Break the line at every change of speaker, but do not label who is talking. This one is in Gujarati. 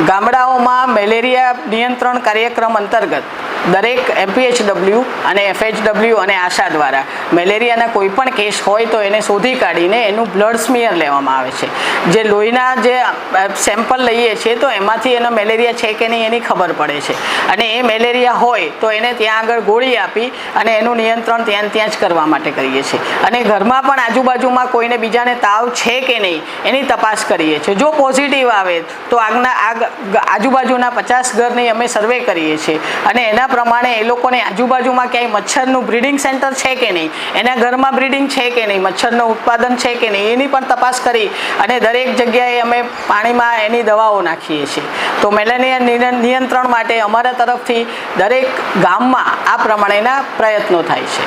ગામડાઓમાં મેલેરિયા નિયંત્રણ કાર્યક્રમ અંતર્ગત દરેક એમપીએચડબલ્યુ અને એફએચડબલ્યુ અને આશા દ્વારા મેલેરિયાના કોઈ પણ કેસ હોય તો એને શોધી કાઢીને એનું બ્લડ સ્મિયર લેવામાં આવે છે. જે લોહીના જે સેમ્પલ લઈએ છીએ તો એમાંથી એનો મેલેરિયા છે કે નહીં એની ખબર પડે છે. અને એ મેલેરિયા હોય તો એને ત્યાં આગળ ગોળી આપી અને એનું નિયંત્રણ ત્યાં ત્યાં જ કરવા માટે કરીએ છીએ. અને ઘરમાં પણ આજુબાજુમાં કોઈને બીજાને તાવ છે કે નહીં એની તપાસ કરીએ છીએ. જો પોઝિટિવ આવે તો આગના, આગ આજુબાજુના પચાસ ઘરની અમે સર્વે કરીએ છીએ. અને એના પ્રમાણે એ લોકોને આજુબાજુમાં ક્યાંય મચ્છરનું બ્રીડિંગ સેન્ટર છે કે નહીં? એના ઘરમાં બ્રીડિંગ છે કે નહીં? મચ્છરનું ઉત્પાદન છે કે નહીં? એની પણ તપાસ કરી અને દરેક જગ્યાએ અમે પાણીમાં એની દવાઓ નાખીએ છીએ. તો મેલેનિયા નિયંત્રણ માટે અમારા તરફથી દરેક ગામમાં આ પ્રમાણેના પ્રયત્નો થાય છે.